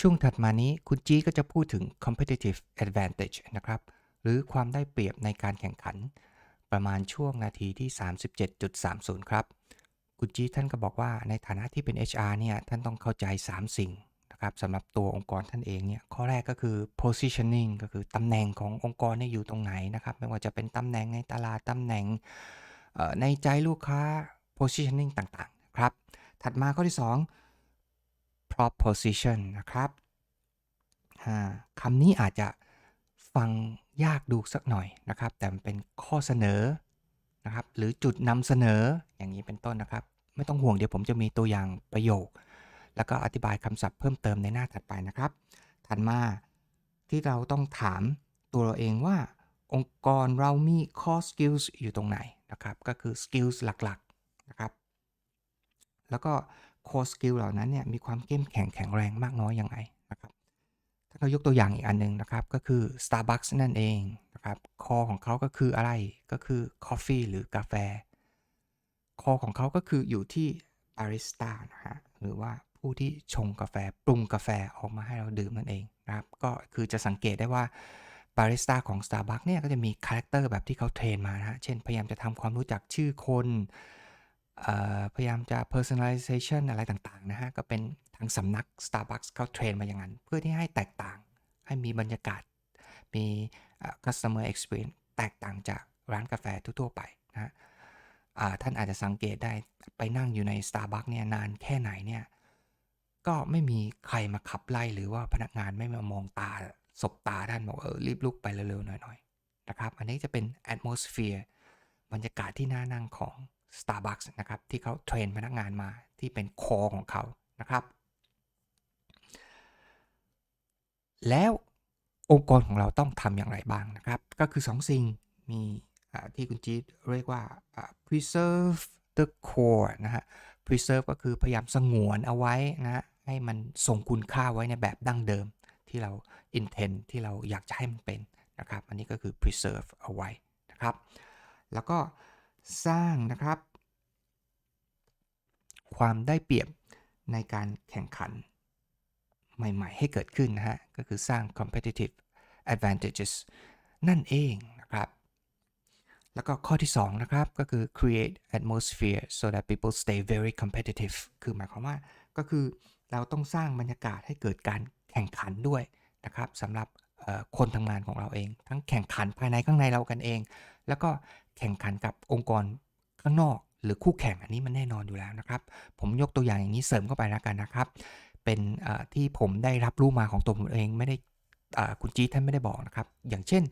ช่วงถัดมานี้คุณจีก็จะพูดถึง competitive advantage นะครับ หรือความได้เปรียบในการแข่งขัน ประมาณช่วงนาทีที่ 37.30 ครับ คุณจีท่านก็บอกว่าในฐานะที่เป็น HR เนี่ย ท่านต้องเข้าใจ 3 สิ่งนะครับสำหรับตัวองค์กรท่านเองเนี่ย ข้อแรกก็คือ positioning ก็คือตำแหน่งขององค์กรเนี่ยอยู่ตรงไหนนะครับ ไม่ว่าจะเป็นตำแหน่งในตลาดตำแหน่งในใจลูกค้า positioning ต่างๆ ครับ ถัดมาข้อที่ 2 proposition นะครับคำนี้อาจจะฟังยากดูสักหน่อยนะครับ แต่มันเป็นข้อเสนอนะครับ หรือจุดนำเสนออย่างนี้เป็นต้นนะครับ ไม่ต้องห่วงเดี๋ยวผมจะมีตัวอย่างประโยค แล้วก็อธิบายคำศัพท์เพิ่มเติมในหน้าถัดไปนะครับ ถัดมาที่เราต้องถามตัวเราเองว่า องค์กรเรามี core skills อยู่ตรงไหนนะครับ ก็คือ skills หลักๆนะครับ แล้วก็ core skill เหล่านั้นเนี่ยมีความเข้มแข็งแข็งแรงมากน้อยยังไงนะครับ ถ้าเรายกตัวอย่างอีกอันหนึ่งนะครับ ก็คือ Starbucks นั่นเองนะครับ core ของเขาก็คืออะไรก็คือ coffee หรือกาแฟ core ของเขาก็คืออยู่ที่ barista นะฮะหรือว่าผู้ที่ชงกาแฟปรุงกาแฟออกมาให้เราดื่มนั่นเองนะครับ ก็คือจะสังเกตได้ว่าบาริสต้าของ Starbucks เนี่ยก็จะมีคาแรคเตอร์แบบที่เขาเทรนมานะฮะ เช่นพยายามจะทำความรู้จักชื่อคน พยายามจะ personalization อะไรต่างๆนะฮะ ก็เป็นทางสำนัก Starbucks เขาเทรนมาอย่างนั้น เพื่อที่ให้แตกต่าง ให้มีบรรยากาศ มี customer experience แตกต่างจากร้านกาแฟทั่วๆไปนะฮะท่านอาจจะสังเกตได้ไปนั่งอยู่ใน Starbucks เนี่ยนานแค่ไหนเนี่ย ก็ไม่มีใครมาขับไล่หรือว่าพนักงานไม่มามองตาสบตาท่านบอกเออรีบลุกไปเร็วๆหน่อยๆนะครับ อันนี้จะเป็น atmosphere บรรยากาศที่น่านั่งของ Starbucks นะครับที่เขาเทรนพนักงานมาที่เป็นคอของเขานะครับ แล้วองค์กรของเราต้องทำอย่างไรบ้างนะครับ ก็คือ 2สิ่งมีที่คุณจีดเรียกว่า preserve the core นะฮะ preserve ก็คือพยายามสงวนเอาไว้นะฮะให้มันทรงคุณค่าไว้ในแบบดั้งเดิมที่เรา intend ที่เราอยากจะให้มันเป็นนะครับ อันนี้ก็คือ preserve เอาไว้นะครับ แล้วก็ สร้างนะครับ ความได้เปรียบในการแข่งขัน ใหม่ๆ ให้เกิดขึ้นนะฮะ ก็คือสร้าง competitive advantages นั่นเองนะครับ แล้วก็ข้อที่ 2 นะครับ ก็คือ create atmosphere so that people stay very competitive คือหมายความว่าก็คือเราต้องสร้างบรรยากาศให้เกิดการแข่งขันด้วยนะครับสำหรับคนทำงานของเราเอง ทั้งแข่งขันภายในข้างในเรากันเอง แล้วก็ แข่งขันกับองค์กรข้างนอก หรือคู่แข่งอันนี้มันแน่นอนอยู่แล้วนะครับ ผมยกตัวอย่างอย่างนี้เสริมเข้าไปแล้วกันนะครับ เป็นที่ผมได้รับรู้มาของตัวผมเองไม่ได้คุณจีท่านไม่ได้บอกนะครับ อย่างเช่น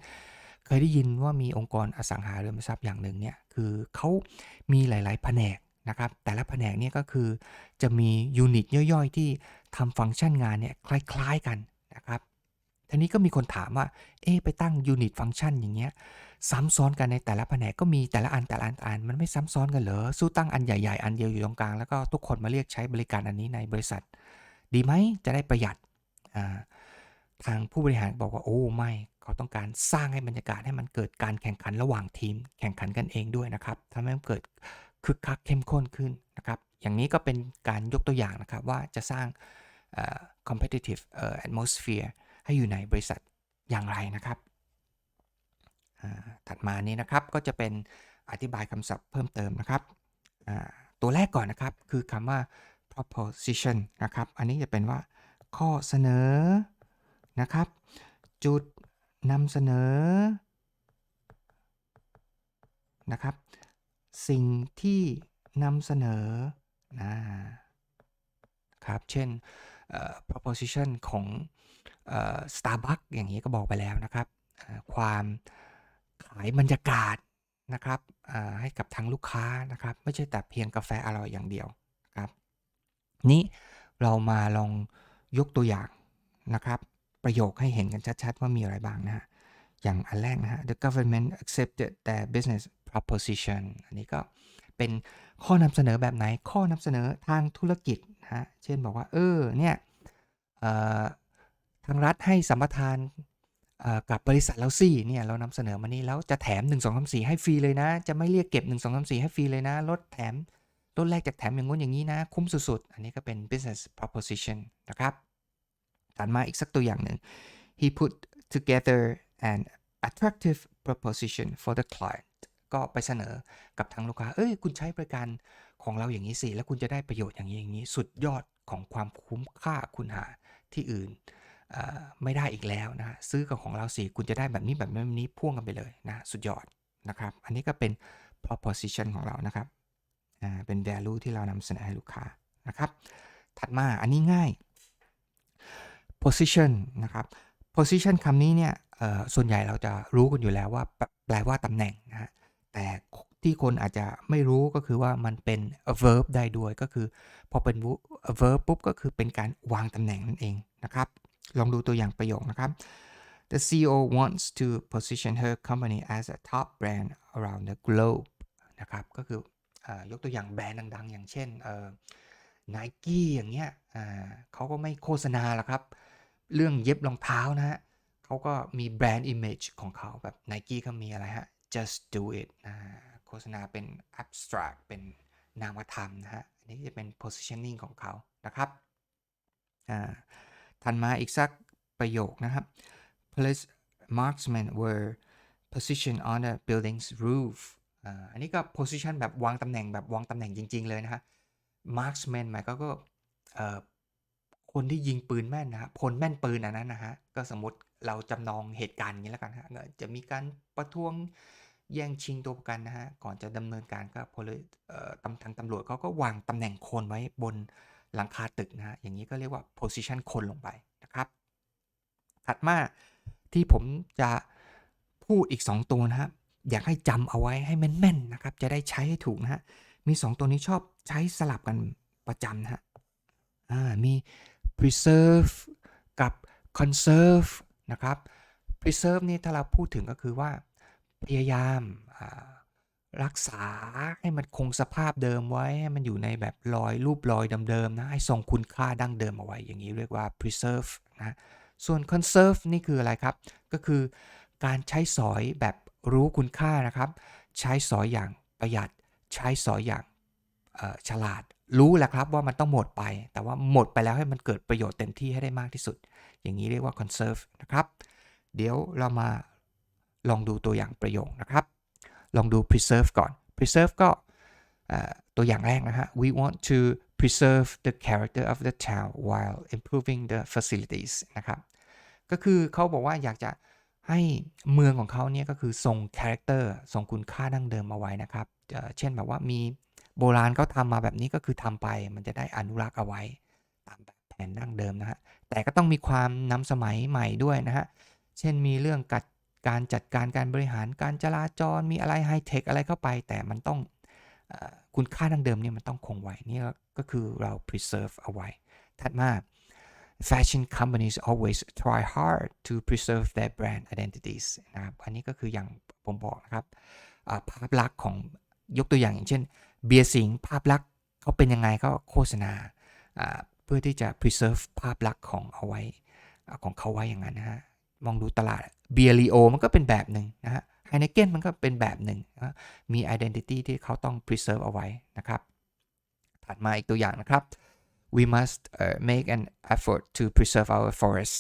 เคยได้ยินว่ามีองค์กรอสังหาริมทรัพย์อย่างหนึ่งเนี่ยคือเขามีหลาย ๆ แผนกนะครับแต่ละแผนกเนี่ยก็คือจะมียูนิตย่อยๆ ที่ทำฟังก์ชันงานเนี่ยคล้าย ๆ กันนะครับทีนี้ก็มีคนถามว่าเอ๊ไปตั้งยูนิตฟังก์ชันอย่างเงี้ย ซ้ำซ้อนกันในแต่ละแผนกก็มีแต่ละอันแต่ละอันอันมันไม่ซ้ำซ้อนกันเหรอสู้ตั้งอันใหญ่ๆ อันเดียวอยู่ตรงกลางแล้วก็ทุกคนมาเรียกใช้บริการอันนี้ในบริษัท ดีไหมจะได้ประหยัดทางผู้บริหารบอกว่าโอ้ไม่เขาต้องการสร้างให้บรรยากาศให้มันเกิดการแข่งขันระหว่างทีม แข่งขันกันเองด้วยนะครับทำให้มันเกิดคึกคักเข้มข้นขึ้นนะครับอย่างนี้ก็เป็นการยกตัวอย่างนะครับว่าจะสร้าง competitive atmosphere ให้อยู่ในบริษัทอย่างไรนะครับ ถัดมานี้นะครับก็จะเป็นอธิบายคำศัพท์เพิ่มเติมนะครับ ตัวแรกก่อนนะครับคือคำว่า proposition นะครับ อันนี้จะเป็นว่าข้อเสนอนะครับ จุดนำเสนอนะครับ สิ่งที่นำเสนอนะครับ เช่น proposition ของ Starbucks อย่างนี้ก็บอกไปแล้วนะครับ ความายบรรยากาศนะครับให้กับทางลูกค้านะครับ ไม่ใช่แต่เพียงกาแฟอร่อยอย่างเดียวนะครับ นี้เรามาลองยกตัวอย่างนะครับ ประโยคให้เห็นกันชัดๆ ว่ามีอะไรบ้างนะฮะอย่างอันแรกนะฮะ the government accepted their business proposition อันนี้ก็เป็นข้อนำเสนอแบบไหนข้อนำเสนอทางธุรกิจนะฮะเช่นบอกว่า เออเนี่ยทางรัฐให้สัมปทาน กับบริษัทเราสิเนี่ยเรานำเสนอมานี่แล้วจะแถม 1 2 3 4 ให้ฟรีเลยนะ จะไม่เรียกเก็บ 1 2 3 4 ให้ฟรีเลยนะ ลดแถมลดแรกจากแถมอย่างงู้นอย่างนี้นะ คุ้มสุดๆ อันนี้ก็เป็น business proposition นะครับถัดมาอีกสักตัวอย่างหนึ่ง he put together an attractive proposition for the client ก็ไปเสนอกับทางลูกค้า เอ้ย คุณใช้บริการของเราอย่างนี้สิ แล้วคุณจะได้ประโยชน์อย่างนี้อย่างนี้ สุดยอดของความคุ้มค่าคุณหาที่อื่น ไม่ได้อีกแล้วนะฮะซื้อกับของเราสิคุณจะได้แบบนี้แบบนี้แบบนี้พ่วงกันไปเลยนะสุดยอดนะครับ อันนี้ก็เป็น proposition ของเรานะครับเป็น value ที่เรานำเสนอให้ลูกค้านะครับ ถัดมาอันนี้ง่าย position นะครับ position คำนี้เนี่ยส่วนใหญ่เราจะรู้กันอยู่แล้วว่าแปลแปลว่าตำแหน่งนะฮะแต่ที่คนอาจจะไม่รู้ก็คือว่ามันเป็น verb ได้ด้วยก็คือ พอเป็น verb ปุ๊บก็คือเป็นการวางตำแหน่งนั่นเองนะครับ ลองดูตัวอย่างประโยคนะครับ The CEO wants to position her company as a top brand around the globe นะครับ ก็คืออยกตัวอย่างแบรนด์ดัง ๆ อย่างเช่นเอ่อ Nike อย่างเงี้ยเขาก็ไม่โฆษณาหรอกครับ เรื่องเย็บรองเท้านะฮะเขาก็มีแบรนด์ image ของเขาแบบ Nike ก็มีอะไรฮะ just do it โฆษณาเป็น abstract เป็นนามธรรมนะฮะ อันนี้จะเป็น positioning ของเขานะครับ อ่า ถัดมาอีกสักประโยคนะครับ police marksmen were positioned on the building's roof อันนี้ก็ position แบบวางตำแหน่งแบบวางตำแหน่งจริง ๆ เลยนะฮะ marksman หมายก็ก็คนที่ยิงปืนแม่นนะฮะพลแม่นปืนอันนั้นนะฮะ ก็สมมติเราจำลองเหตุการณ์อย่างนี้แล้วกันฮะจะมีการประท้วงแย่งชิงตัวประกันนะฮะ ก่อนจะดำเนินการก็พลเอ่อตำทางตำรวจเขาก็วางตำแหน่งคนไว้บน หลังคาตึกนะฮะอย่างนี้ก็เรียกว่า position คนลงไปนะครับ ถัดมาที่ผมจะพูดอีก 2 ตัวนะครับ อยากให้จำเอาไว้ให้แม่นๆนะครับ จะได้ใช้ให้ถูกนะฮะ มี 2 ตัวนี้ชอบใช้สลับกันประจำนะฮะอ่ามี preserve กับ conserve นะครับ preserve นี่ถ้าเราพูดถึงก็คือว่าพยายามอ่า รักษาให้มันคงสภาพเดิมไว้ ให้มันอยู่ในแบบรอยรูปรอยเดิมๆนะ ให้ทรงคุณค่าดั้งเดิมเอาไว้ อย่างนี้เรียกว่า preserve นะ ส่วน conserve นี่คืออะไรครับ ก็คือการใช้สอยแบบรู้คุณค่านะครับ ใช้สอยอย่างประหยัด ใช้สอยอย่างฉลาด รู้แหละครับว่ามันต้องหมดไป แต่ว่าหมดไปแล้วให้มันเกิดประโยชน์เต็มที่ให้ได้มากที่สุด อย่างนี้เรียกว่า conserve นะครับ เดี๋ยวเรามาลองดูตัวอย่างประโยคนะครับ ลองดู preserve ก่อน preserve ก็ตัวอย่างแรกนะฮะ we want to preserve the character of the town while improving the facilities นะครับ ก็คือเขาบอกว่าอยากจะให้เมืองของเขาเนี่ยก็คือทรงคาแรคเตอร์ทรงคุณค่าดั้งเดิมเอาไว้นะครับเอ่อเช่นแบบว่ามีโบราณเขาทำมาแบบนี้ก็คือทำไป มันจะได้อนุรักษ์เอาไว้ ตามแบบแผนดั้งเดิมนะฮะ แต่ก็ต้องมีความน้ำสมัยใหม่ด้วยนะฮะ เช่นมีเรื่องกัด การจัดการการบริหารการจราจรมีอะไรไฮเทคอะไรเข้าไป แต่มันต้องอคุณค่าดั้งเดิมเนี่ยมันต้องคงไว้นี่ก็คือเรา preserve เอาไว้ ถัดมา fashion companies always try hard to preserve their brand identities นะครับอันนี้ก็คืออย่างผมบอกนะครับภาพลักษณ์ของยกตัวอย่างอย่างเช่น เบียร์สิงภาพลักษณ์เขาเป็นยังไงก็โฆษณาเพื่อที่จะ preserve ภาพลักษณ์ของเอาไว้ของเขาไว้อย่างนั้นนะฮะ มองดูตลาดเบียร์ลีโอมันก็เป็นแบบหนึ่งนะฮะไฮเนเกนมันก็เป็นแบบหนึ่งนะมี identity ที่เขาต้อง preserve เอาไว้นะครับ ถัดมาอีกตัวอย่างนะครับ we must uh, make an effort to preserve our forest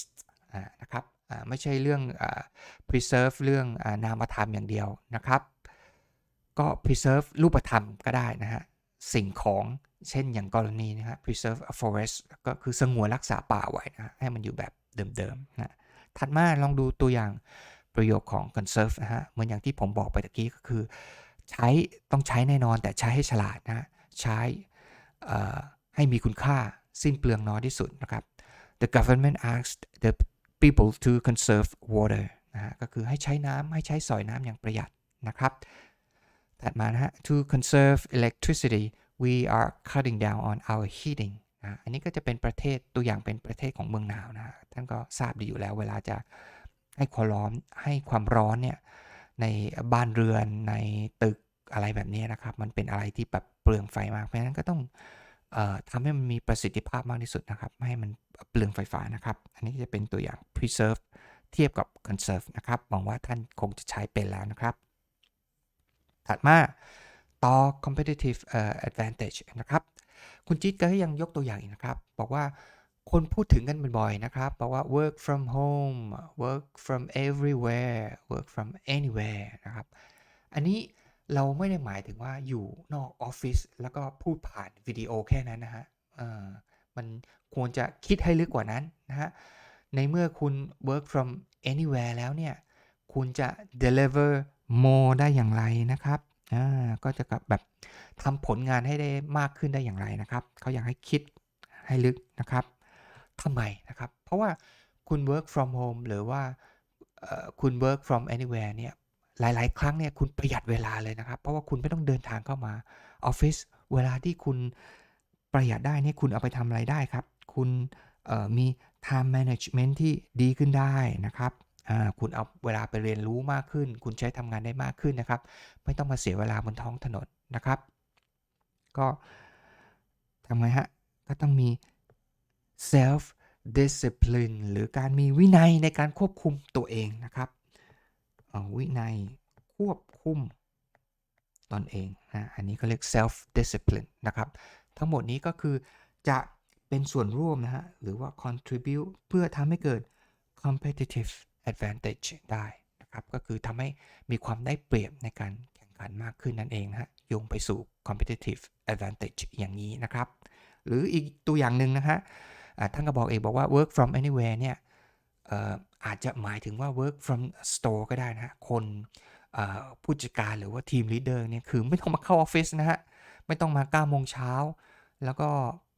นะครับไม่ใช่เรื่องอ่า preserve เรื่องอนามธรรมอย่างเดียวนะครับ ก็ preserve รูปธรรมก็ได้นะฮะ สิ่งของเช่นอย่างกรณีนะฮะ preserve a forest ก็คือสงวนรักษาป่าไว้นะฮะให้มันอยู่แบบเดิมๆนะ ถัดมาลองดูตัวอย่างประโยคของ conserve นะฮะ เหมือนอย่างที่ผมบอกไปตะกี้ก็คือ ใช้ต้องใช้แน่นอนแต่ใช้ให้ฉลาดนะใช้ให้มีคุณค่าสิ้นเปลืองน้อยที่สุดนะครับ The government asked the people to conserve water นะฮะก็คือให้ใช้น้ำให้ใช้สอยน้ำอย่างประหยัดนะครับ ถัดมานะฮะ to conserve electricity we are cutting down on our heating นะอันนี้ก็จะเป็นประเทศตัวอย่างเป็นประเทศของเมืองหนาวนะท่านก็ทราบดีอยู่แล้ว เวลาจะให้ความร้อนให้ความร้อนเนี่ยในบ้านเรือนในตึกอะไรแบบนี้นะครับ มันเป็นอะไรที่แบบเปลืองไฟมากเพราะฉะนั้นก็ต้องออทำให้มันมีประสิทธิภาพมากที่สุดนะครับ ไม่ให้มันเปลืองไฟฟ้านะครับ อันนี้จะเป็นตัวอย่าง preserve เทียบกับ conserve นะครับหวังว่าท่านคงจะใช้เป็นแล้วนะครับ ถัดมาต่อ competitive advantage นะครับ คุณจิ๊ดก็ยังยกตัวอย่างอีกนะครับ บอกว่าคนพูดถึงกันบ่อยๆนะครับบอกว่า work from home work from everywhere work from anywhere นะครับ อันนี้เราไม่ได้หมายถึงว่าอยู่นอกออฟฟิศแล้วก็พูดผ่านวิดีโอแค่นั้นนะฮะมันควรจะคิดให้ลึกกว่านั้นนะฮะ ในเมื่อคุณ work from anywhere แล้วเนี่ย คุณจะ deliver more ได้อย่างไรนะครับ อ่าก็จะกับแบบทำผลงานให้ได้มากขึ้นได้อย่างไรนะครับเขาอยากให้คิดให้ลึกนะครับทำไมนะครับ เพราะว่าคุณ work from home หรือว่าคุณ work from anywhere เนี่ยหลาย ๆ ครั้งเนี่ยคุณประหยัดเวลาเลยนะครับ เพราะว่าคุณไม่ต้องเดินทางเข้ามาออฟฟิศเวลาที่คุณประหยัดได้เนี่ยคุณเอาไปทำอะไรได้ครับ คุณมี time management ที่ดีขึ้นได้นะครับ คุณเอาเวลาไปเรียนรู้มากขึ้น คุณใช้ทำงานได้มากขึ้นนะครับ ไม่ต้องมาเสียเวลาบนท้องถนนนะครับ ก็ทำไงฮะ ก็ต้องมี self discipline หรือการมีวินัยในการควบคุมตัวเองนะครับอ่อวินัยควบคุมตนเองนะ อันนี้ก็เรียก self discipline นะครับ ทั้งหมดนี้ก็คือจะเป็นส่วนร่วมนะฮะ หรือว่า contribute เพื่อทำให้เกิด competitive advantage ได้นะครับก็คือทำให้มีความได้เปรียบในการแข่งขันมากขึ้นนั่นเองนะฮะโยงไปสู่ competitive advantage อย่างนี้นะครับ หรืออีกตัวอย่างหนึ่งนะฮะท่านก็บอกเองบอกว่า work from anywhere เนี่ยอาจจะหมายถึงว่า work from store ก็ได้นะฮะคนผู้จัดการหรือว่าทีมลีดเดอร์เนี่ยคือไม่ต้องมาเข้าออฟฟิศนะฮะ ไม่ต้องมา9โมงเช้า แล้วก็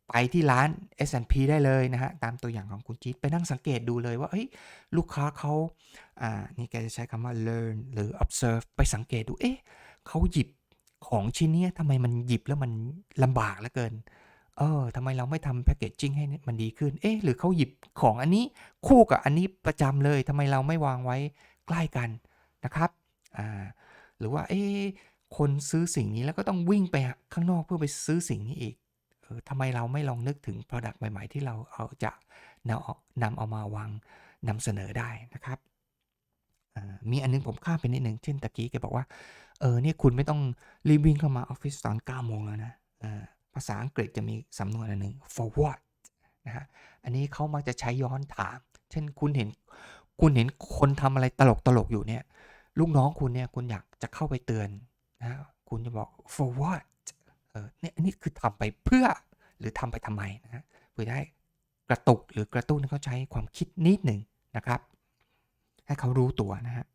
ไปที่ร้าน S&P ได้เลยนะฮะ ตามตัวอย่างของคุณจี๊ดไปนั่งสังเกตดูเลยว่าเฮ้ยลูกค้าเขาอ่านี่แกจะใช้คำว่า learn หรือ observe ไปสังเกตดู เอ๊ะเขาหยิบของชิ้นเนี้ยทำไมมันหยิบแล้วมันลำบากเหลือเกิน เออทำไมเราไม่ทำแพ c เกจจิ้งให้มันดีขึ้น เอ๊ะหรือเขาหยิบของอันนี้คู่กับอันนี้ประจำเลยทำไมเราไม่วางไว้ใกล้กันนะครับอ่าหรือว่าเอ๊ะคนซื้อสิ่งนี้แล้วก็ต้องวิ่งไปข้างนอกเพื่อไปซื้อสิ่งนี้อีก ออทำไมเราไม่ลองนึกถึง Product ใหม่ ๆ ที่เราเอาจะนำเอานำเอามาวางนำเสนอได้นะครับมีอันนึงผมข้ามไปนิดนึงเช่นตะกี้แกบอกว่า เออเนี่ยคุณไม่ต้องรีบวิ่งเข้ามาออฟฟิศตอน9โมงแล้วนะอ่าภาษาอังกฤษจะมีสำนวนอันหนึ่ง forward นะฮะอันนี้เขามักจะใช้ย้อนถาม เช่นคุณเห็นคุณเห็นคนทำอะไรตลกตลกๆอยู่เนี่ย ลูกน้องคุณเนี่ยคุณอยากจะเข้าไปเตือนนะคุณจะบอก forward เออ เนี่ยอันนี้คือทำไปเพื่อหรือทำไปทำไมนะฮะเพื่อได้กระตุกหรือกระตุ้นให้เขาใช้ความคิดนิดหนึ่งนะครับ ให้เขารู้ตัวนะฮะ